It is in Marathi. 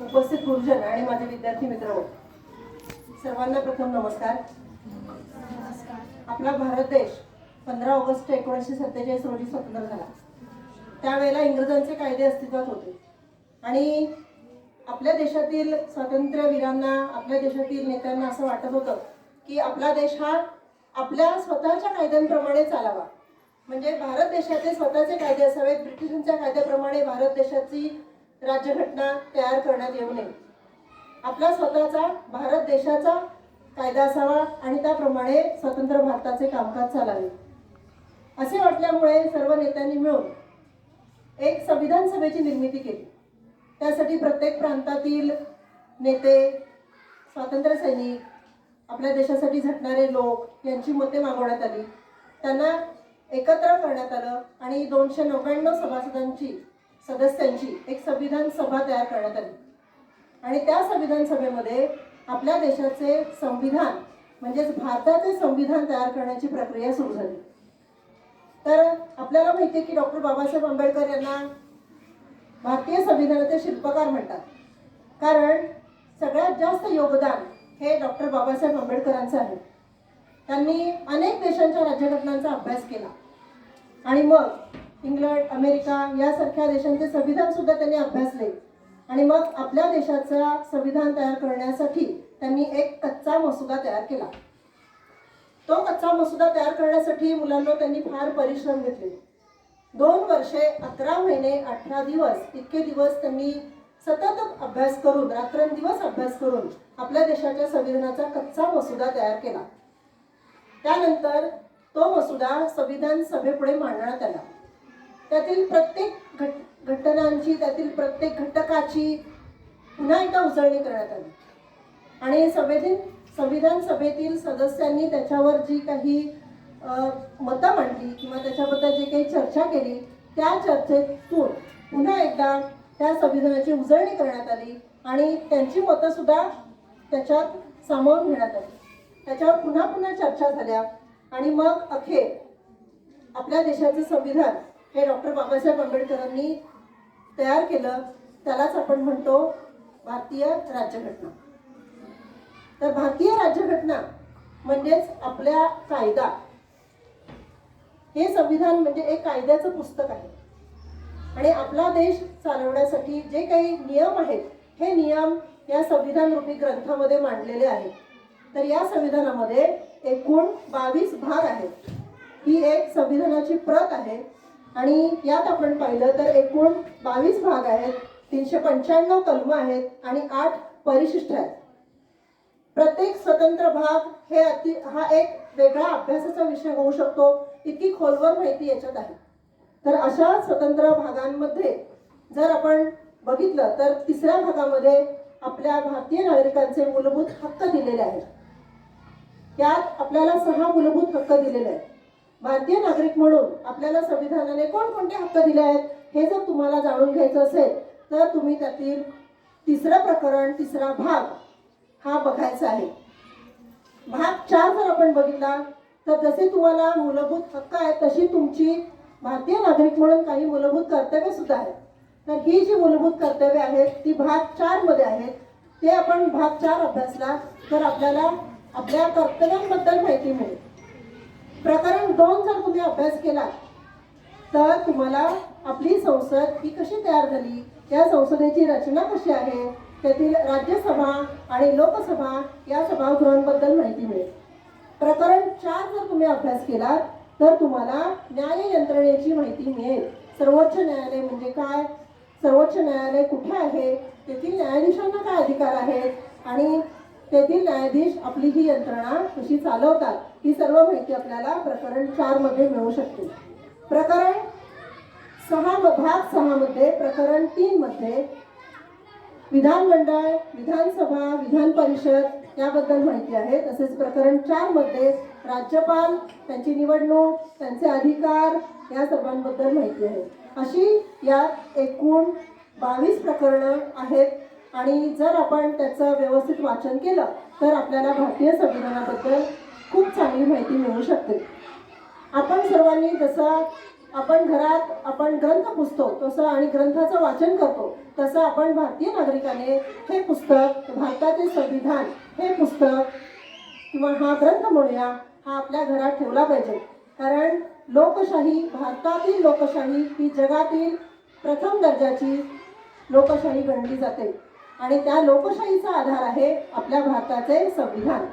उपस्थित गुरुजन आणि माझे विद्यार्थी मित्र हो. सर्वांना प्रथम नमस्कार. आपला भारत देश पंधरा ऑगस्ट एकोणीसशे सत्तेचाळीस रोजी स्वतंत्र झाला. त्यावेळेला इंग्रजांचे कायदे अस्तित्वात होते. आणि आपल्या देशातील स्वातंत्र्यवीरांना आपल्या देशातील नेत्यांना असं वाटत होतं की आपला देश हा आपल्या स्वतःच्या कायद्यांप्रमाणे चालावा. म्हणजे भारत देशाचे स्वतःचे कायदे असावेत ब्रिटिशांच्या कायद्याप्रमाणे भारत देशाची राज्यघटना तयार करण्यात येऊ नये. आपला स्वतःचा भारत देशाचा कायदा असावा आणि त्याप्रमाणे स्वतंत्र भारताचे कामकाज चालावे. असे वाटल्यामुळे सर्व नेत्यांनी मिळून एक संविधान सभेची निर्मिती केली. त्यासाठी प्रत्येक प्रांतातील नेते स्वातंत्र्य सैनिक आपल्या देशासाठी झटणारे लोक यांची मते मागवण्यात आली. त्यांना एकत्र करण्यात आलं आणि दोनशे नव्याण्णव सभासदांची सदस्यांची एक संविधान सभा तयार करण्यात आली. आणि त्या संविधान सभेमध्ये आपल्या देशाचे संविधान म्हणजेच भारताचे संविधान तयार करण्याची प्रक्रिया सुरू झाली. तर आपल्याला माहिती आहे की डॉक्टर बाबासाहेब आंबेडकर यांना भारतीय संविधानाचे शिल्पकार म्हणतात. कारण सगळ्यात जास्त योगदान हे डॉक्टर बाबासाहेब आंबेडकरांचं आहे. त्यांनी अनेक देशांच्या राज्यघटनांचा अभ्यास केला. आणि मग इंग्लंड अमेरिका यासारख्या देशांचे संविधान सुद्धा त्यांनी अभ्यासले. आणि मग आपल्या देशाचा संविधान तयार करण्यासाठी त्यांनी एक कच्चा मसुदा तयार केला. तो कच्चा मसुदा तयार करण्यासाठी मुलांना त्यांनी फार परिश्रम घेतले. दोन वर्षे अकरा महिने अठरा दिवस इतके दिवस त्यांनी सतत अभ्यास करून रात्रंदिवस अभ्यास करून आपल्या देशाच्या संविधानाचा कच्चा मसुदा तयार केला. त्यानंतर तो मसुदा संविधान सभेपुढे मांडण्यात आला. त्यातील प्रत्येक घट घटनांची त्यातील प्रत्येक घटकाची पुन्हा एकदा उजळणी करण्यात आली. आणि सभेतील संविधान सभेतील सदस्यांनी त्याच्यावर जी काही मतं मांडली किंवा त्याच्याबद्दल जी काही चर्चा केली त्या चर्चेतून पुन्हा एकदा त्या संविधानाची उजळणी करण्यात आली आणि त्यांची मतंसुद्धा त्याच्यात सामावून घेण्यात आली. त्याच्यावर पुन्हा पुन्हा चर्चा झाल्या आणि मग अखेर आपल्या देशाचं संविधान हे डॉक्टर बाबासाहेब आंबेडकरांनी तयार केलं. त्यालाच आपण म्हणतो भारतीय राज्यघटना. तर भारतीय राज्यघटना म्हणजेच आपल्या कायदा. हे संविधान म्हणजे एक कायद्याचं पुस्तक आहे. आणि आपला देश चालवण्यासाठी जे काही नियम आहेत हे नियम या संविधान रूपी ग्रंथामध्ये मांडलेले आहेत. तर या संविधानामध्ये एकूण बावीस भाग आहेत. ही एक संविधानाची प्रत आहे. आणि यात आपण पाहिलं तर एकूण बावीस भाग आहेत तीनशे पंच्याण्णव कलम आहेत आणि आठ परिशिष्ट आहेत. प्रत्येक स्वतंत्र भाग हे अति हा एक वेगळा अभ्यासाचा विषय होऊ शकतो इतकी खोलवर माहिती याच्यात आहे. तर अशा स्वतंत्र भागांमध्ये जर आपण बघितलं तर तिसऱ्या भागामध्ये आपल्या भारतीय नागरिकांचे मूलभूत हक्क दिलेले आहेत. यात आपल्याला सहा मूलभूत हक्क दिलेले आहेत. भारतीय नागरिक म्हणून आपल्याला संविधानाने कोणकोणते हक्क दिले आहेत हे जर तुम्हाला जाणून घ्यायचं असेल तर तुम्ही त्यातील तिसरं प्रकरण तिसरा भाग हा बघायचा आहे. भाग चार जर आपण बघितला तर जसे तुम्हाला मूलभूत हक्क आहेत तशी तुमची भारतीय नागरिक म्हणून काही मूलभूत कर्तव्य सुद्धा आहेत. तर ही जी मूलभूत कर्तव्य आहेत ती भाग चारमध्ये आहेत. ते आपण भाग चार अभ्यासला तर आपल्याला आपल्या कर्तव्यांबद्दल माहिती मिळेल. प्रकरण दोन जर तुम्ही अभ्यास केला तर तुम्हाला आपली संसद ही कशी तयार झाली? या संसदेची रचना कशी आहे? त्यातील राज्यसभा आणि लोकसभा या सभागृहांबद्दल माहिती मिळेल. प्रकरण चार जर तुम्ही अभ्यास केला तर तुम्हाला न्याय यंत्रणेची माहिती मिळेल. सर्वोच्च न्यायालय म्हणजे काय? सर्वोच्च न्यायालय कुठे आहे? तेथील न्यायाधीशांना काय अधिकार आहेत? आणि तेथील न्यायाधीश आपली ही यंत्रणा कशी चालवतात ही सर्व माहिती आपल्याला प्रकरण चारमध्ये मिळू शकते. प्रकरण सहा भाग सहा मध्ये प्रकरण तीन मध्ये विधानमंडळ विधानसभा विधान परिषद याबद्दल माहिती आहे. तसेच प्रकरण चारमध्ये राज्यपाल त्यांची निवडणूक त्यांचे अधिकार या सर्वांबद्दल माहिती आहे. अशी यात एकूण बावीस प्रकरणं आहेत. आणि जर आपण त्याचं व्यवस्थित वाचन केलं तर आपल्याला भारतीय संविधानाबद्दल खूप चांगली माहिती मिळू शकते. आपण सर्वांनी जसा आपण घरात आपण ग्रंथ पुसतो तसं आणि ग्रंथाचं वाचन करतो तसं आपण भारतीय नागरिकाने हे पुस्तक भारताचे संविधान हे पुस्तक किंवा हा ग्रंथ म्हणूया हा आपल्या घरात ठेवला पाहिजे. कारण लोकशाही भारतातील लोकशाही ही जगातील प्रथम दर्जाची लोकशाही गणली जाते. आणि त्या लोकशाहीचा आधार आहे आपल्या भारताचे संविधान.